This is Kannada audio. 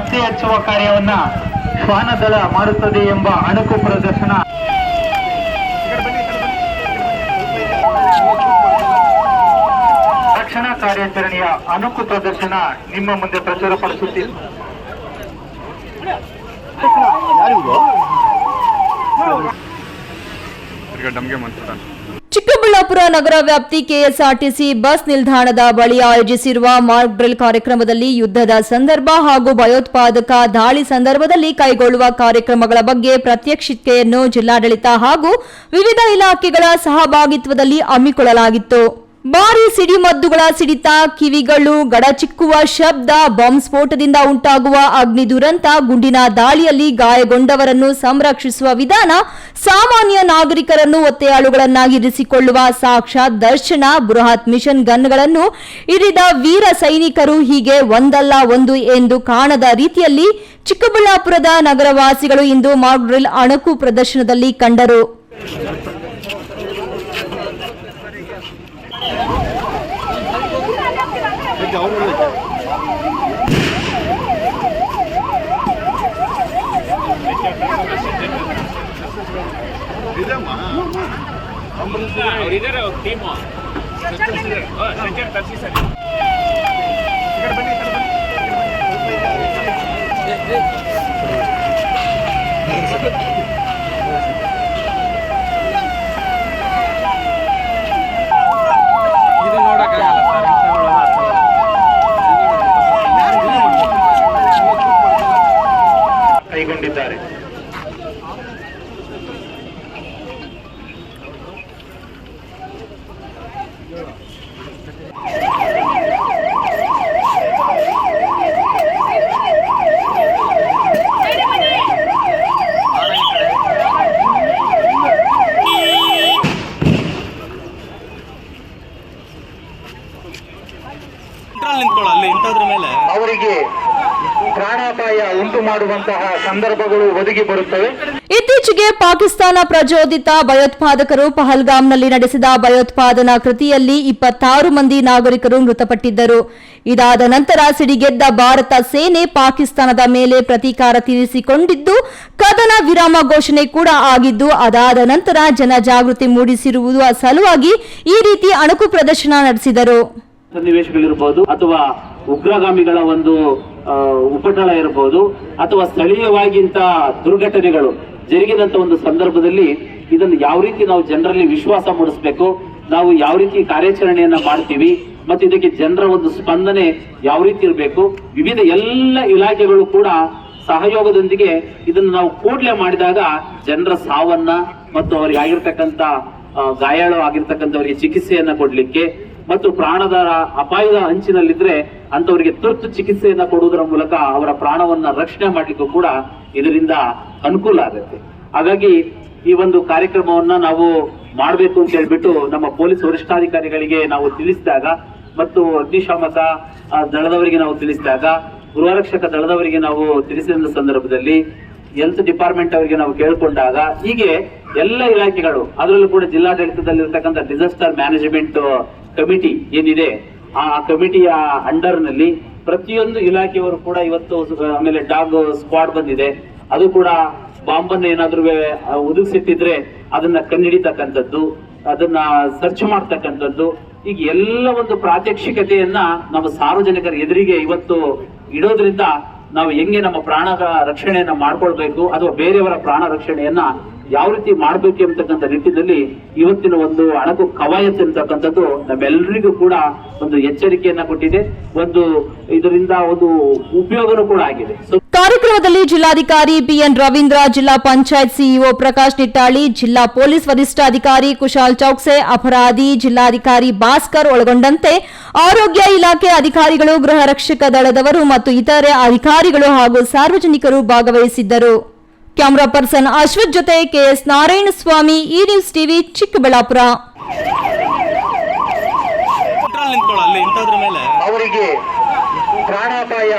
ಕಾರ್ಯವನ್ನ ಶ್ವಾನದಳ ಮಾಡುತ್ತದೆ ಎಂಬ ಅಣುಕು ಪ್ರದರ್ಶನ. ರಕ್ಷಣಾ ಕಾರ್ಯಾಚರಣೆಯ ಅಣುಕು ಪ್ರದರ್ಶನ ನಿಮ್ಮ ಮುಂದೆ ಪ್ರಚುರಪಡಿಸುತ್ತಿದೆ ನಮಗೆ ಚಿಕ್ಕಬಳ್ಳಾಪುರ ನಗರ ವ್ಯಾಪ್ತಿ ಕೆಎಸ್ಆರ್ಟಿಸಿ ಬಸ್ ನಿಲ್ದಾಣದ ಬಳಿ ಆಯೋಜಿಸಿರುವ ಮಾರ್ಕ್ ಡ್ರಿಲ್ ಕಾರ್ಯಕ್ರಮದಲ್ಲಿ ಯುದ್ಧದ ಸಂದರ್ಭ ಹಾಗೂ ಭಯೋತ್ಪಾದಕ ದಾಳಿ ಸಂದರ್ಭದಲ್ಲಿ ಕೈಗೊಳ್ಳುವ ಕಾರ್ಯಕ್ರಮಗಳ ಬಗ್ಗೆ ಪ್ರತ್ಯಕ್ಷಿಕೆಯನ್ನು ಜಿಲ್ಲಾಡಳಿತ ಹಾಗೂ ವಿವಿಧ ಇಲಾಖೆಗಳ ಸಹಭಾಗಿತ್ವದಲ್ಲಿ ಹಮ್ಮಿಕೊಳ್ಳಲಾಗಿತ್ತು. ಭಾರಿ ಸಿಡಿಮದ್ದುಗಳ ಸಿಡಿತ, ಕಿವಿಗಳು ಗಡಚಿಕ್ಕುವ ಶಬ್ದ, ಬಾಂಬ್ ಸ್ಫೋಟದಿಂದ ಉಂಟಾಗುವ ಅಗ್ನಿ ದುರಂತ, ಗುಂಡಿನ ದಾಳಿಯಲ್ಲಿ ಗಾಯಗೊಂಡವರನ್ನು ಸಂರಕ್ಷಿಸುವ ವಿಧಾನ, ಸಾಮಾನ್ಯ ನಾಗರಿಕರನ್ನು ಒತ್ತೆಯಾಳುಗಳನ್ನಾಗಿರಿಸಿಕೊಳ್ಳುವ ಸಾಕ್ಷಾತ್ ದರ್ಶನ, ಬೃಹತ್ ಮಿಷನ್ ಗನ್ಗಳನ್ನು ಇರಿದ ವೀರ ಸೈನಿಕರು ಹೀಗೆ ಒಂದಲ್ಲ ಒಂದು ಎಂದು ಕಾಣದ ರೀತಿಯಲ್ಲಿ ಚಿಕ್ಕಬಳ್ಳಾಪುರದ ನಗರವಾಸಿಗಳು ಇಂದು ಮಾರ್ಗ್ರಿಲ್ ಅಣಕು ಪ್ರದರ್ಶನದಲ್ಲಿ ಕಂಡರು. வச்சு அவங்களும் ఇద్దరు టీము సెంచర్ తప్పి సార్ ఇక్కడ ಅವರಿಗೆ ಪ್ರಾಣಾಪಾಯ ಉಂಟು ಮಾಡುವಂತಹ ಸಂದರ್ಭಗಳು ಒದಗಿ ಬರುತ್ತವೆ. ಇತ್ತೀಚೆಗೆ ಪಾಕಿಸ್ತಾನ ಪ್ರಚೋದಿತ ಭಯೋತ್ಪಾದಕರು ಪಹಲ್ಗಾಮ್ನಲ್ಲಿ ನಡೆಸಿದ ಭಯೋತ್ಪಾದನಾ ಕೃತಿಯಲ್ಲಿ ಇಪ್ಪತ್ತಾರು ಮಂದಿ ನಾಗರಿಕರು ಮೃತಪಟ್ಟಿದ್ದರು. ಇದಾದ ನಂತರ ಸಿಡಿಗೆದ್ದ ಭಾರತ ಸೇನೆ ಪಾಕಿಸ್ತಾನದ ಮೇಲೆ ಪ್ರತೀಕಾರ ತೀರಿಸಿಕೊಂಡಿದ್ದು, ಕದನ ವಿರಾಮ ಘೋಷಣೆ ಕೂಡ ಆಗಿದ್ದು, ಅದಾದ ನಂತರ ಜನಜಾಗೃತಿ ಮೂಡಿಸಿರುವುದು ಸಲುವಾಗಿ ಈ ರೀತಿ ಅಣುಕು ಪ್ರದರ್ಶನ ನಡೆಸಿದರು. ಉಗ್ರಗಾಮಿಗಳ ಒಂದು ಉಪಟಳ ಇರಬಹುದು ಅಥವಾ ಸ್ಥಳೀಯವಾಗಿಂತ ದುರ್ಘಟನೆಗಳು ಜರುಗಿದಂತ ಒಂದು ಸಂದರ್ಭದಲ್ಲಿ ಇದನ್ನು ಯಾವ ರೀತಿ ನಾವು ಜನರಲ್ಲಿ ವಿಶ್ವಾಸ ಮೂಡಿಸ್ಬೇಕು, ನಾವು ಯಾವ ರೀತಿ ಕಾರ್ಯಾಚರಣೆಯನ್ನ ಮಾಡ್ತೀವಿ, ಮತ್ತೆ ಇದಕ್ಕೆ ಜನರ ಒಂದು ಸ್ಪಂದನೆ ಯಾವ ರೀತಿ ಇರಬೇಕು, ವಿವಿಧ ಎಲ್ಲ ಇಲಾಖೆಗಳು ಕೂಡ ಸಹಯೋಗದೊಂದಿಗೆ ಇದನ್ನು ನಾವು ಕೂಡಲೇ ಮಾಡಿದಾಗ ಜನರ ಸಾವನ್ನ ಮತ್ತು ಅವರಿಗೆ ಆಗಿರ್ತಕ್ಕಂಥ ಗಾಯಾಳು ಆಗಿರ್ತಕ್ಕಂಥವರಿಗೆ ಚಿಕಿತ್ಸೆಯನ್ನ ಕೊಡ್ಲಿಕ್ಕೆ ಮತ್ತು ಪ್ರಾಣದ ಅಪಾಯದ ಅಂಚಿನಲ್ಲಿದ್ರೆ ಅಂತವರಿಗೆ ತುರ್ತು ಚಿಕಿತ್ಸೆಯನ್ನ ಕೊಡುವುದರ ಮೂಲಕ ಅವರ ಪ್ರಾಣವನ್ನ ರಕ್ಷಣೆ ಮಾಡಲಿಕ್ಕೂ ಕೂಡ ಇದರಿಂದ ಅನುಕೂಲ ಆಗುತ್ತೆ. ಹಾಗಾಗಿ ಈ ಒಂದು ಕಾರ್ಯಕ್ರಮವನ್ನ ನಾವು ಮಾಡಬೇಕು ಅಂತ ಹೇಳ್ಬಿಟ್ಟು ನಮ್ಮ ಪೊಲೀಸ್ ವರಿಷ್ಠಾಧಿಕಾರಿಗಳಿಗೆ ನಾವು ತಿಳಿಸಿದಾಗ ಮತ್ತು ಅಗ್ನಿಶಾಮಕ ದಳದವರಿಗೆ ನಾವು ತಿಳಿಸಿದಾಗ ಗೃಹರಕ್ಷಕ ದಳದವರಿಗೆ ನಾವು ತಿಳಿಸಿದ ಸಂದರ್ಭದಲ್ಲಿ ಹೆಲ್ತ್ ಡಿಪಾರ್ಟ್ಮೆಂಟ್ ಅವರಿಗೆ ನಾವು ಕೇಳಿಕೊಂಡಾಗ ಹೀಗೆ ಎಲ್ಲ ಇಲಾಖೆಗಳು, ಅದರಲ್ಲೂ ಕೂಡ ಜಿಲ್ಲಾಡಳಿತದಲ್ಲಿರ್ತಕ್ಕಂಥ ಡಿಸಾಸ್ಟರ್ ಮ್ಯಾನೇಜ್ಮೆಂಟ್ ಕಮಿಟಿ ಏನಿದೆ, ಆ ಕಮಿಟಿಯ ಅಂಡರ್ನಲ್ಲಿ ಪ್ರತಿಯೊಂದು ಇಲಾಖೆಯವರು ಕೂಡ ಇವತ್ತು ಆಮೇಲೆ ಡಾಗ್ ಸ್ಕ್ವಾಡ್ ಬಂದಿದೆ. ಅದು ಕೂಡ ಬಾಂಬನ್ನು ಏನಾದ್ರೂ ಒದಗಿಸಿಟ್ಟಿದ್ರೆ ಅದನ್ನ ಕಣ್ಣಿಡಿತಕ್ಕಂಥದ್ದು, ಅದನ್ನ ಸರ್ಚ್ ಮಾಡ್ತಕ್ಕಂಥದ್ದು ಈಗ ಎಲ್ಲ ಒಂದು ಪ್ರಾತ್ಯಕ್ಷಿಕತೆಯನ್ನ ನಮ್ಮ ಸಾರ್ವಜನಿಕರ ಎದುರಿಗೆ ಇವತ್ತು ಇಡೋದ್ರಿಂದ ನಾವು ಹೆಂಗೆ ನಮ್ಮ ಪ್ರಾಣದ ರಕ್ಷಣೆಯನ್ನ ಮಾಡ್ಕೊಳ್ಬೇಕು, ಅಥವಾ ಬೇರೆಯವರ ಪ್ರಾಣ ರಕ್ಷಣೆಯನ್ನ ಯಾವ ರೀತಿ ಮಾಡಬೇಕು ಎಂಬತಕ್ಕಂಥ ನಿಟ್ಟಿನಲ್ಲಿ ಇವತ್ತಿನ ಒಂದು ಅಣಕು ಕವಾಯತ್ ಎಂತಕ್ಕಂಥದ್ದು ನಮ್ಮೆಲ್ಲರಿಗೂ ಕೂಡ ಒಂದು ಎಚ್ಚರಿಕೆಯನ್ನ ಕೊಟ್ಟಿದೆ. ಒಂದು ಇದರಿಂದ ಒಂದು ಉಪಯೋಗನೂ ಕೂಡ ಆಗಿದೆ. ಕಾರ್ಯಕ್ರಮದಲ್ಲಿ ಜಿಲ್ಲಾಧಿಕಾರಿ ಬಿಎನ್ ರವೀಂದ್ರ, ಜಿಲ್ಲಾ ಪಂಚಾಯತ್ ಸಿಇಒ ಪ್ರಕಾಶ್ ನಿಟ್ಟಾಳಿ, ಜಿಲ್ಲಾ ಪೊಲೀಸ್ ವರಿಷ್ಠಾಧಿಕಾರಿ ಕುಶಾಲ್ ಚೌಕ್ಸೆ, ಅಪರಾಧಿ ಜಿಲ್ಲಾಧಿಕಾರಿ ಭಾಸ್ಕರ್ ಒಳಗೊಂಡಂತೆ ಆರೋಗ್ಯ ಇಲಾಖೆ ಅಧಿಕಾರಿಗಳು, ಗೃಹ ರಕ್ಷಕ ದಳದವರು ಮತ್ತು ಇತರೆ ಅಧಿಕಾರಿಗಳು ಹಾಗೂ ಸಾರ್ವಜನಿಕರು ಭಾಗವಹಿಸಿದ್ದರು. ಕ್ಯಾಮರಾ ಪರ್ಸನ್ ಅಶ್ವಥ್ ಜೊತೆ ಕೆಎಸ್ ನಾರಾಯಣ ಸ್ವಾಮಿ ಈ ನ್ಯೂಸ್ ಟಿವಿ ಚಿಕ್ಕಬಳ್ಳಾಪುರ ಸೆಂಟ್ರಲ್ ನಿಂತ್ಕೊಳ್ಳ ಅಲ್ಲಿ ಇಂಥದ್ರ ಮೇಲೆ. ಅವರಿಗೆ ಪ್ರಾಣಾಪಾಯ